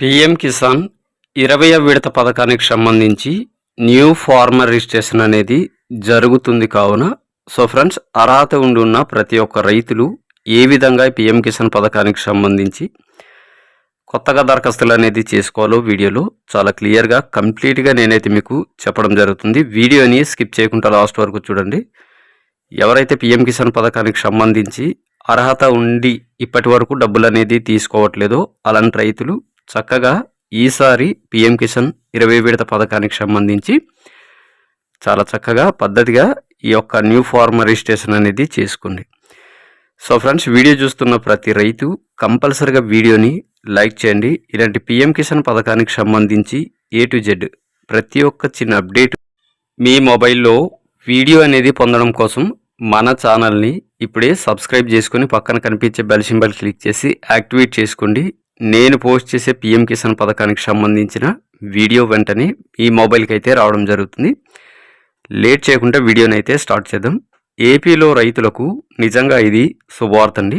PM Kisan ఇరవై విడత పథకానికి సంబంధించి న్యూ ఫార్మర్ రిజిస్ట్రేషన్ అనేది జరుగుతుంది కావున సో ఫ్రెండ్స్ అర్హత ఉండి ఉన్న ప్రతి ఒక్క రైతులు ఏ విధంగా పిఎం కిసాన్ పథకానికి సంబంధించి కొత్తగా దరఖాస్తులు అనేది చేసుకోవాలో వీడియోలో చాలా క్లియర్గా కంప్లీట్గా నేనైతే మీకు చెప్పడం జరుగుతుంది. వీడియోని స్కిప్ చేయకుండా లాస్ట్ వరకు చూడండి. ఎవరైతే పిఎం కిసాన్ పథకానికి సంబంధించి అర్హత ఉండి ఇప్పటి వరకు డబ్బులు అనేది తీసుకోవట్లేదో అలాంటి రైతులు చక్కగా ఈసారి పిఎం కిసాన్ ఇరవై విడత పథకానికి సంబంధించి చాలా చక్కగా పద్ధతిగా ఈ యొక్క న్యూ ఫార్మర్ రిజిస్ట్రేషన్ అనేది చేసుకోండి సో ఫ్రెండ్స్ వీడియో చూస్తున్న ప్రతి రైతు కంపల్సరిగా వీడియోని లైక్ చేయండి. ఇలాంటి పిఎం కిసాన్ పథకానికి సంబంధించి ఏ టు జెడ్ ప్రతి ఒక్క చిన్న అప్డేట్ మీ మొబైల్లో వీడియో అనేది పొందడం కోసం మన ఛానల్ని ఇప్పుడే సబ్స్క్రైబ్ చేసుకొని పక్కన కనిపించే బెల్ సింబల్ క్లిక్ చేసి యాక్టివేట్ చేసుకోండి. నేను పోస్ట్ చేసే పిఎం కిసాన్ పథకానికి సంబంధించిన వీడియో వెంటనే ఈ మొబైల్కి అయితే రావడం జరుగుతుంది. లేట్ చేయకుండా వీడియోని అయితే స్టార్ట్ చేద్దాం. ఏపీలో రైతులకు నిజంగా ఇది శుభవార్త అండి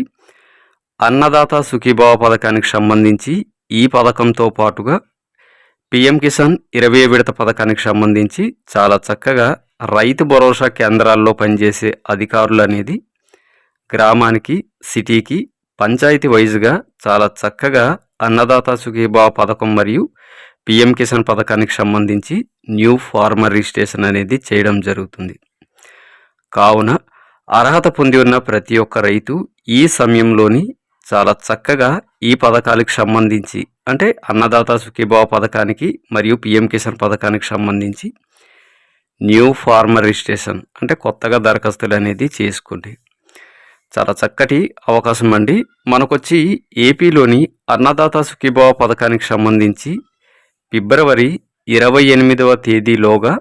అన్నదాత సుఖీభావ పథకానికి సంబంధించి ఈ పథకంతో పాటుగా పిఎం కిసాన్ ఇరవై విడత పథకానికి సంబంధించి చాలా చక్కగా రైతు భరోసా కేంద్రాల్లో పనిచేసే అధికారులు అనేది గ్రామానికి సిటీకి పంచాయతీ వైజ్గా చాలా చక్కగా అన్నదాత సుఖీభావ పథకం మరియు పిఎం కిసాన్ పథకానికి సంబంధించి న్యూ ఫార్మర్ రిజిస్ట్రేషన్ అనేది చేయడం జరుగుతుంది. కావున అర్హత పొంది ఉన్న ప్రతి ఒక్క రైతు ఈ సమయంలోని చాలా చక్కగా ఈ పథకాలకు సంబంధించి అంటే అన్నదాత సుఖీభావ పథకానికి మరియు పిఎం కిసాన్ పథకానికి సంబంధించి న్యూ ఫార్మర్ రిజిస్ట్రేషన్ అంటే కొత్తగా దరఖాస్తులు అనేది చేసుకోండి చాలా చక్కటి అవకాశం అండి. మనకొచ్చి ఏపీలోని అన్నదాత సుఖీభావ పథకానికి సంబంధించి ఫిబ్రవరి ఇరవై ఎనిమిదవ తేదీలోగా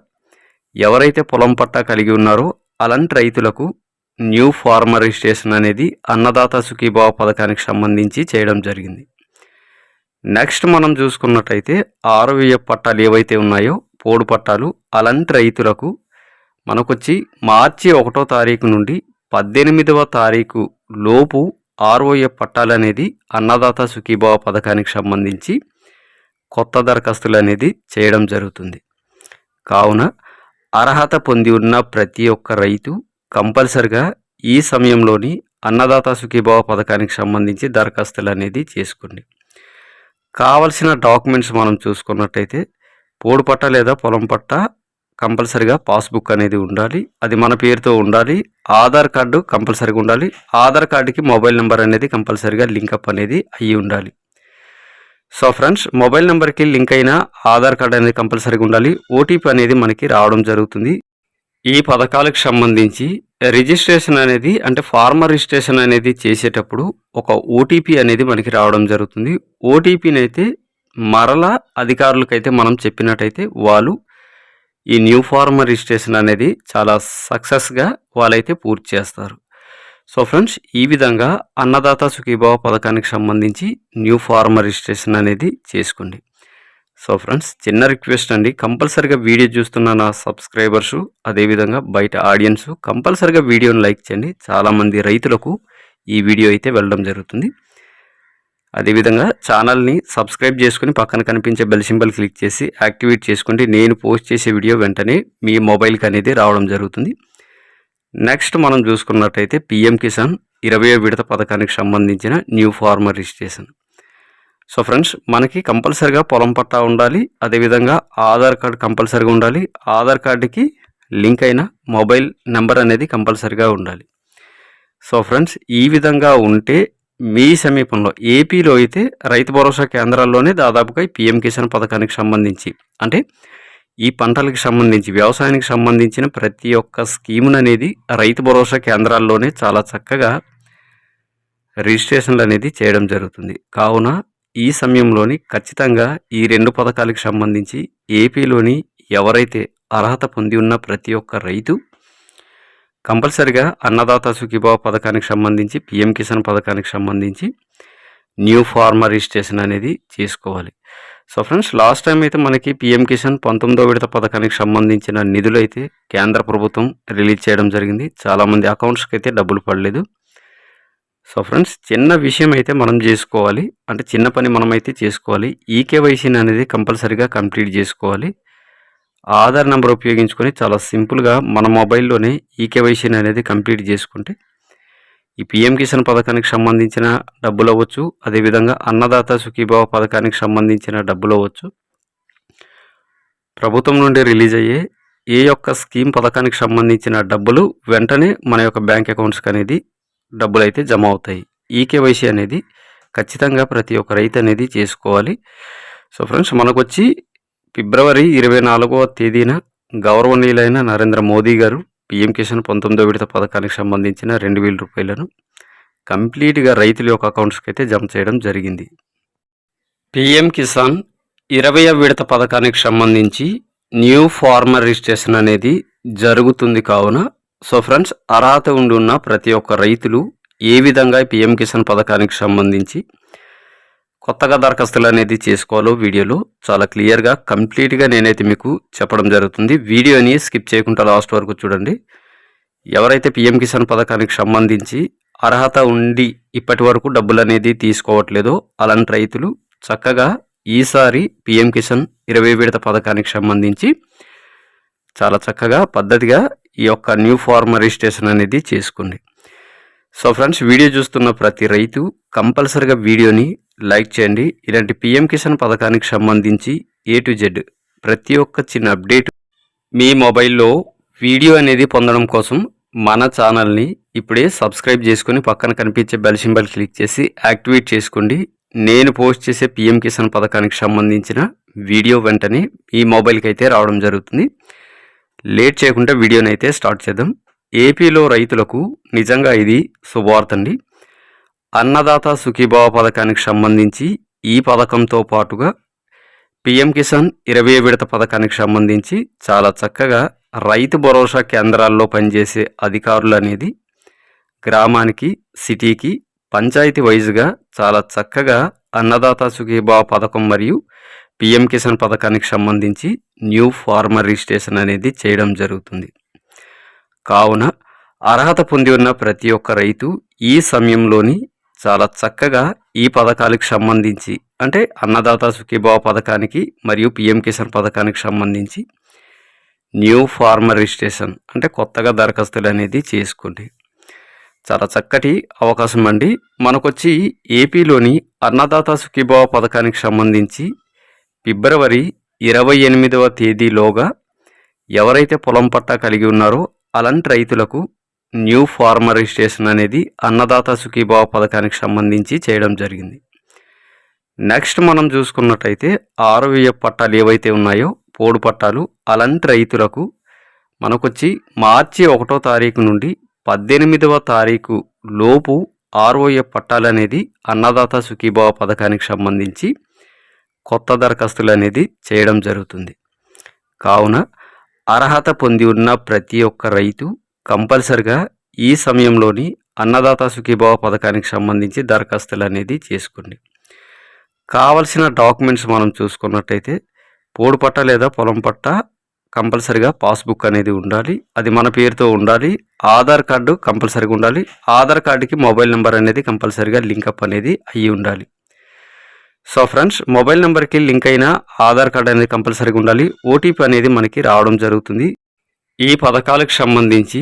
ఎవరైతే పొలం పట్టా కలిగి ఉన్నారో అలాంటి రైతులకు న్యూ ఫార్మర్ రిజిస్ట్రేషన్ అనేది అన్నదాత సుఖీభావ పథకానికి సంబంధించి చేయడం జరిగింది. నెక్స్ట్ మనం చూసుకున్నట్టయితే ఆరవీయ పట్టాలు ఏవైతే ఉన్నాయో పోడు పట్టాలు అలాంటి రైతులకు మనకొచ్చి మార్చి ఒకటో తారీఖు నుండి పద్దెనిమిదవ తారీఖు లోపు ఆర్ఓఏ పట్టాలు అనేది అన్నదాత సుఖీభావ పథకానికి సంబంధించి కొత్త దరఖాస్తులు అనేది చేయడం జరుగుతుంది. కావున అర్హత పొంది ఉన్న ప్రతి ఒక్క రైతు కంపల్సరిగా ఈ సమయంలోని అన్నదాత సుఖీభావ పథకానికి సంబంధించి దరఖాస్తులు అనేది చేసుకోండి. కావలసిన డాక్యుమెంట్స్ మనం చూసుకున్నట్టయితే పోడు పట్ట లేదా పొలం పట్ట కంపల్సరిగా పాస్బుక్ అనేది ఉండాలి. అది మన పేరుతో ఉండాలి. ఆధార్ కార్డు కంపల్సరిగా ఉండాలి. ఆధార్ కార్డుకి మొబైల్ నెంబర్ అనేది కంపల్సరిగా లింకప్ అనేది అయ్యి ఉండాలి. సో ఫ్రెండ్స్ మొబైల్ నెంబర్కి లింక్ అయిన ఆధార్ కార్డ్ అనేది కంపల్సరీగా ఉండాలి. ఓటీపీ అనేది మనకి రావడం జరుగుతుంది. ఈ పథకాలకు సంబంధించి రిజిస్ట్రేషన్ అనేది అంటే ఫార్మర్ రిజిస్ట్రేషన్ అనేది చేసేటప్పుడు ఒక ఓటీపీ అనేది మనకి రావడం జరుగుతుంది. ఓటీపీని అయితే మరలా అధికారులకైతే మనం చెప్పినట్టయితే వాళ్ళు ఈ న్యూ ఫార్మర్ రిజిస్ట్రేషన్ అనేది చాలా సక్సెస్గా వాళ్ళైతే పూర్తి చేస్తారు. సో ఫ్రెండ్స్ ఈ విధంగా అన్నదాత సుఖీభావ పథకానికి సంబంధించి న్యూ ఫార్మర్ రిజిస్ట్రేషన్ అనేది చేసుకోండి. సో ఫ్రెండ్స్ చిన్న రిక్వెస్ట్ అండి. కంపల్సరిగా వీడియో చూస్తున్న నా సబ్స్క్రైబర్సు అదేవిధంగా బయట ఆడియన్స్ కంపల్సరిగా వీడియోని లైక్ చేయండి. చాలామంది రైతులకు ఈ వీడియో అయితే వెళ్ళడం జరుగుతుంది. అదేవిధంగా ఛానల్ని సబ్స్క్రైబ్ చేసుకుని పక్కన కనిపించే బెల్ సింబల్ క్లిక్ చేసి యాక్టివేట్ చేసుకుంటే నేను పోస్ట్ చేసే వీడియో వెంటనే మీ మొబైల్కి అనేది రావడం జరుగుతుంది. నెక్స్ట్ మనం చూసుకున్నట్టయితే పిఎం కిసాన్ ఇరవై విడత పథకానికి సంబంధించిన new farmer registration. So friends మనకి కంపల్సరిగా పొలం పట్టా ఉండాలి అదేవిధంగా ఆధార్ కార్డ్ కంపల్సరిగా ఉండాలి ఆధార్ కార్డుకి లింక్ అయిన మొబైల్ నెంబర్ అనేది కంపల్సరిగా ఉండాలి. సో ఫ్రెండ్స్ ఈ విధంగా ఉంటే మీ సమీపంలో ఏపీలో అయితే రైతు భరోసా కేంద్రాల్లోనే దాదాపుగా పిఎం కిసాన్ పథకానికి సంబంధించి అంటే ఈ పంటలకు సంబంధించి వ్యవసాయానికి సంబంధించిన ప్రతి ఒక్క స్కీమును అనేది రైతు భరోసా కేంద్రాల్లోనే చాలా చక్కగా రిజిస్ట్రేషన్లు అనేది చేయడం జరుగుతుంది. కావున ఈ సమయంలోని ఖచ్చితంగా ఈ రెండు పథకాలకు సంబంధించి ఏపీలోని ఎవరైతే అర్హత పొంది ఉన్న ప్రతి ఒక్క రైతు కంపల్సరిగా అన్నదాత సుఖీభావ పథకానికి సంబంధించి పిఎం కిసాన్ పథకానికి సంబంధించి న్యూ ఫార్మర్ రిజిస్ట్రేషన్ అనేది చేసుకోవాలి. సో ఫ్రెండ్స్ లాస్ట్ టైం అయితే మనకి పిఎం కిసాన్ పంతొమ్మిదో విడత పథకానికి సంబంధించిన నిధులు అయితే కేంద్ర ప్రభుత్వం రిలీజ్ చేయడం జరిగింది. చాలామంది అకౌంట్స్కి అయితే డబ్బులు పడలేదు. సో ఫ్రెండ్స్ చిన్న విషయం అయితే మనం చేసుకోవాలి. అంటే చిన్న పని మనమైతే చేసుకోవాలి. ఈకేవైసీని అనేది కంపల్సరీగా కంప్లీట్ చేసుకోవాలి. ఆధార్ నెంబర్ ఉపయోగించుకొని చాలా సింపుల్గా మన మొబైల్లోనే ఈకేవైసీని అనేది కంప్లీట్ చేసుకుంటే ఈ పిఎం కిసాన్ పథకానికి సంబంధించిన డబ్బులు అవ్వచ్చు అదేవిధంగా అన్నదాత సుఖీభావ పథకానికి సంబంధించిన డబ్బులు అవ్వచ్చు. ప్రభుత్వం నుండి రిలీజ్ అయ్యే ఏ యొక్క స్కీమ్ పథకానికి సంబంధించిన డబ్బులు వెంటనే మన యొక్క బ్యాంక్ అకౌంట్స్కి అనేది డబ్బులు అయితే జమ అవుతాయి. ఈ కేవైసీ అనేది ఖచ్చితంగా ప్రతి ఒక్క రైతు అనేది చేసుకోవాలి. సో ఫ్రెండ్స్ మనకు వచ్చి ఫిబ్రవరి ఇరవై నాలుగవ తేదీన గౌరవనీయులైన నరేంద్ర మోదీ గారు పిఎం కిసాన్ పంతొమ్మిదో విడత పథకానికి సంబంధించిన రెండు వేల రూపాయలను కంప్లీట్గా రైతుల యొక్క అకౌంట్స్కి అయితే జమ చేయడం జరిగింది. పిఎం కిసాన్ ఇరవై విడత పథకానికి సంబంధించి న్యూ ఫార్మర్ రిజిస్ట్రేషన్ అనేది జరుగుతుంది కావున సో ఫ్రెండ్స్ అర్హత ఉండి ఉన్న ప్రతి ఒక్క రైతులు ఏ విధంగా పిఎం కిసాన్ పథకానికి సంబంధించి కొత్తగా దరఖాస్తులు అనేది చేసుకోవాలో వీడియోలో చాలా క్లియర్గా కంప్లీట్గా నేనైతే మీకు చెప్పడం జరుగుతుంది. వీడియోని స్కిప్ చేయకుండా లాస్ట్ వరకు చూడండి. ఎవరైతే పిఎం కిసాన్ పథకానికి సంబంధించి అర్హత ఉండి ఇప్పటి వరకు డబ్బులు అనేది తీసుకోవట్లేదో అలాంటి రైతులు చక్కగా ఈసారి పిఎం కిసాన్ ఇరవై విడత పథకానికి సంబంధించి చాలా చక్కగా పద్ధతిగా ఈ యొక్క న్యూ ఫార్మర్ రిజిస్ట్రేషన్ అనేది చేసుకోండి. సో ఫ్రెండ్స్ వీడియో చూస్తున్న ప్రతి రైతు కంపల్సరిగా వీడియోని లైక్ చేయండి. ఇలాంటి పిఎం కిసాన్ పథకానికి సంబంధించి ఏ టు జెడ్ ప్రతి ఒక్క చిన్న అప్డేట్ మీ మొబైల్లో వీడియో అనేది పొందడం కోసం మన ఛానల్ని ఇప్పుడే సబ్స్క్రైబ్ చేసుకొని పక్కన కనిపించే బెల్ సింబల్ క్లిక్ చేసి యాక్టివేట్ చేసుకోండి. నేను పోస్ట్ చేసే పిఎం కిసాన్ పథకానికి సంబంధించిన వీడియో వెంటనే ఈ మొబైల్కి అయితే రావడం జరుగుతుంది. లేట్ చేయకుండా వీడియోని అయితే స్టార్ట్ చేద్దాం. ఏపీలో రైతులకు నిజంగా ఇది శుభవార్త అండి. అన్నదాత సుఖీభావ పథకానికి సంబంధించి ఈ పథకంతో పాటుగా పిఎం కిసాన్ ఇరవై విడత పథకానికి సంబంధించి చాలా చక్కగా రైతు భరోసా కేంద్రాల్లో పనిచేసే అధికారులు అనేది గ్రామానికి సిటీకి పంచాయతీ వైజ్గా చాలా చక్కగా అన్నదాత సుఖీభావ పథకం మరియు పిఎం కిసాన్ పథకానికి సంబంధించి న్యూ ఫార్మర్ రిజిస్ట్రేషన్ అనేది చేయడం జరుగుతుంది. కావున అర్హత పొంది ఉన్న ప్రతి ఒక్క రైతు ఈ సమయంలోని చాలా చక్కగా ఈ పథకాలకు సంబంధించి అంటే అన్నదాత సుఖీభావ పథకానికి మరియు పిఎం కిసాన్ పథకానికి సంబంధించి న్యూ ఫార్మర్ రిజిస్ట్రేషన్ అంటే కొత్తగా దరఖాస్తులు అనేది చేసుకోండి. చాలా చక్కటి అవకాశం అండి. మనకొచ్చి ఏపీలోని అన్నదాత సుఖీభావ పథకానికి సంబంధించి ఫిబ్రవరి ఇరవై ఎనిమిదవ తేదీలోగా ఎవరైతే పొలం పట్టా కలిగి ఉన్నారో అలాంటి రైతులకు న్యూ ఫార్మర్ రిజిస్ట్రేషన్ అనేది అన్నదాత సుఖీభావ పథకానికి సంబంధించి చేయడం జరిగింది. నెక్స్ట్ మనం చూసుకున్నట్టయితే ఆరు పట్టాలు ఏవైతే ఉన్నాయో పోడు పట్టాలు అలాంటి రైతులకు మనకొచ్చి మార్చి ఒకటో తారీఖు నుండి పద్దెనిమిదవ తారీఖు లోపు ఆర్ఓఎఫ్ పట్టాలు అనేది అన్నదాత సుఖీభావ పథకానికి సంబంధించి కొత్త దరఖాస్తులు అనేది చేయడం జరుగుతుంది. కావున అర్హత పొంది ఉన్న ప్రతి ఒక్క రైతు కంపల్సరిగా ఈ సమయంలోని అన్నదాత సుఖీభావ పథకానికి సంబంధించి దరఖాస్తులు అనేది చేసుకోండి. కావలసిన డాక్యుమెంట్స్ మనం చూసుకున్నట్టయితే పోడు పట్ట లేదా పొలం పట్ట కంపల్సరిగా పాస్బుక్ అనేది ఉండాలి. అది మన పేరుతో ఉండాలి. ఆధార్ కార్డు కంపల్సరిగా ఉండాలి. ఆధార్ కార్డుకి మొబైల్ నెంబర్ అనేది కంపల్సరిగా లింకప్ అనేది అయ్యి ఉండాలి. సో ఫ్రెండ్స్ మొబైల్ నెంబర్కి లింక్ అయిన ఆధార్ కార్డు అనేది కంపల్సరీగా ఉండాలి. ఓటీపీ అనేది మనకి రావడం జరుగుతుంది. ఈ పథకాలకు సంబంధించి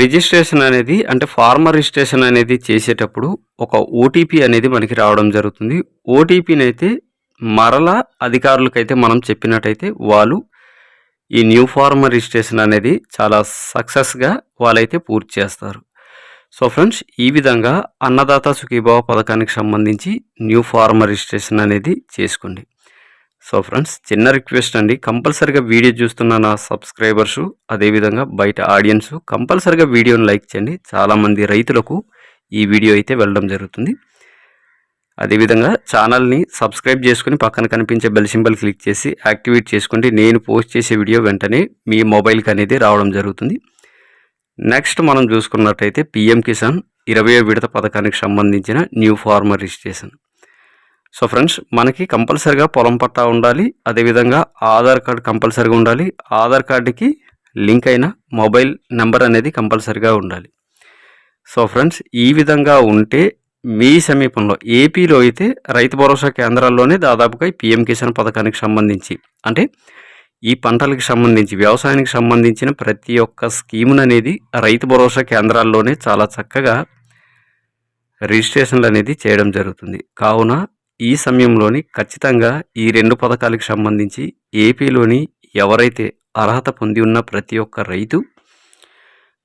రిజిస్ట్రేషన్ అనేది అంటే ఫార్మర్ రిజిస్ట్రేషన్ అనేది చేసేటప్పుడు ఒక ఓటీపీ అనేది మనకి రావడం జరుగుతుంది. ఓటీపీని అయితే మరలా అధికారులకైతే మనం చెప్పినట్టయితే వాళ్ళు ఈ న్యూ ఫార్మర్ రిజిస్ట్రేషన్ అనేది చాలా సక్సెస్గా వాళ్ళైతే పూర్తి చేస్తారు. సో ఫ్రెండ్స్ ఈ విధంగా అన్నదాత సుఖీభావ పథకానికి సంబంధించి న్యూ ఫార్మర్ రిజిస్ట్రేషన్ అనేది చేసుకోండి. సో ఫ్రెండ్స్ చిన్న రిక్వెస్ట్ అండి. కంపల్సరిగా వీడియో చూస్తున్న నా సబ్స్క్రైబర్సు అదేవిధంగా బయట ఆడియన్స్ కంపల్సరిగా వీడియోని లైక్ చేయండి. చాలామంది రైతులకు ఈ వీడియో అయితే వెళ్ళడం జరుగుతుంది. అదేవిధంగా ఛానల్ని సబ్స్క్రైబ్ చేసుకుని పక్కన కనిపించే బెల్ సింబల్ క్లిక్ చేసి యాక్టివేట్ చేసుకుంటే నేను పోస్ట్ చేసే వీడియో వెంటనే మీ మొబైల్కి అనేది రావడం జరుగుతుంది. నెక్స్ట్ మనం చూసుకున్నట్టయితే పిఎం కిసాన్ ఇరవై విడత పథకానికి సంబంధించిన new farmer registration. So friends మనకి కంపల్సరిగా పొలం పట్టా ఉండాలి. అదేవిధంగా ఆధార్ కార్డు కంపల్సరిగా ఉండాలి. ఆధార్ కార్డుకి లింక్ అయిన మొబైల్ నెంబర్ అనేది కంపల్సరిగా ఉండాలి. సో ఫ్రెండ్స్ ఈ విధంగా ఉంటే మీ సమీపంలో ఏపీలో అయితే రైతు భరోసా కేంద్రాల్లోనే దాదాపుగా ఈ పిఎం కిసాన్ పథకానికి సంబంధించి అంటే ఈ పంటలకు సంబంధించి వ్యవసాయానికి సంబంధించిన ప్రతి ఒక్క స్కీమును అనేది రైతు భరోసా కేంద్రాల్లోనే చాలా చక్కగా రిజిస్ట్రేషన్లు అనేది చేయడం జరుగుతుంది. కావున ఈ సమయంలోని ఖచ్చితంగా ఈ రెండు పథకాలకు సంబంధించి ఏపీలోని ఎవరైతే అర్హత పొంది ఉన్న ప్రతి ఒక్క రైతు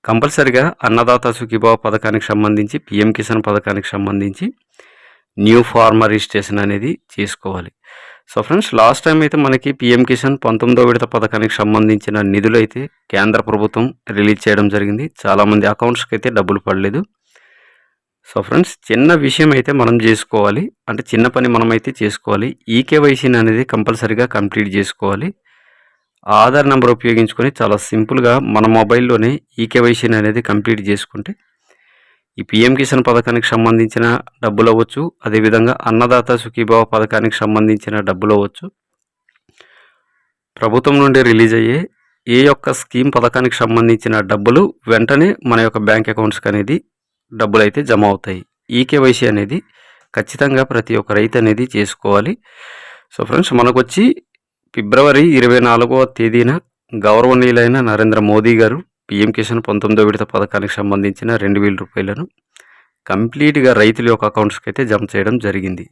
కంపల్సరిగా అన్నదాత సుఖీభావ పథకానికి సంబంధించి పిఎం కిసాన్ పథకానికి సంబంధించి న్యూ ఫార్మర్ రిజిస్ట్రేషన్ అనేది చేసుకోవాలి. సో ఫ్రెండ్స్ లాస్ట్ టైం అయితే మనకి పిఎం కిసాన్ పంతొమ్మిదో విడత పథకానికి సంబంధించిన నిధులు అయితే కేంద్ర ప్రభుత్వం రిలీజ్ చేయడం జరిగింది. చాలామంది అకౌంట్స్కి అయితే డబ్బులు పడలేదు. సో ఫ్రెండ్స్ చిన్న విషయం అయితే మనం చేసుకోవాలి. అంటే చిన్న పని మనమైతే చేసుకోవాలి. ఈకేవైసీని అనేది కంపల్సరీగా కంప్లీట్ చేసుకోవాలి. ఆధార్ నెంబర్ ఉపయోగించుకొని చాలా సింపుల్గా మన మొబైల్లోనే ఈకేవైసీని అనేది కంప్లీట్ చేసుకుంటే ఈ పిఎం కిసాన్ పథకానికి సంబంధించిన డబ్బులు అవ్వచ్చు. అదేవిధంగా అన్నదాత సుఖీభావ పథకానికి సంబంధించిన డబ్బులు అవ్వచ్చు. ప్రభుత్వం నుండి రిలీజ్ అయ్యే ఏ యొక్క స్కీమ్ పథకానికి సంబంధించిన డబ్బులు వెంటనే మన యొక్క బ్యాంక్ అకౌంట్స్కి అనేది డబ్బులు అయితే జమ అవుతాయి. ఈకేవైసీ అనేది ఖచ్చితంగా ప్రతి ఒక్క రైతు అనేది చేసుకోవాలి. సో ఫ్రెండ్స్ మనకు వచ్చి ఫిబ్రవరి ఇరవై నాలుగవ తేదీన గౌరవనీయులైన నరేంద్ర మోదీ గారు పిఎం కిసాన్ పంతొమ్మిదో విడత పథకానికి సంబంధించిన రెండు వేల రూపాయలను కంప్లీట్గా రైతుల యొక్క అకౌంట్స్కి అయితే జమ చేయడం జరిగింది.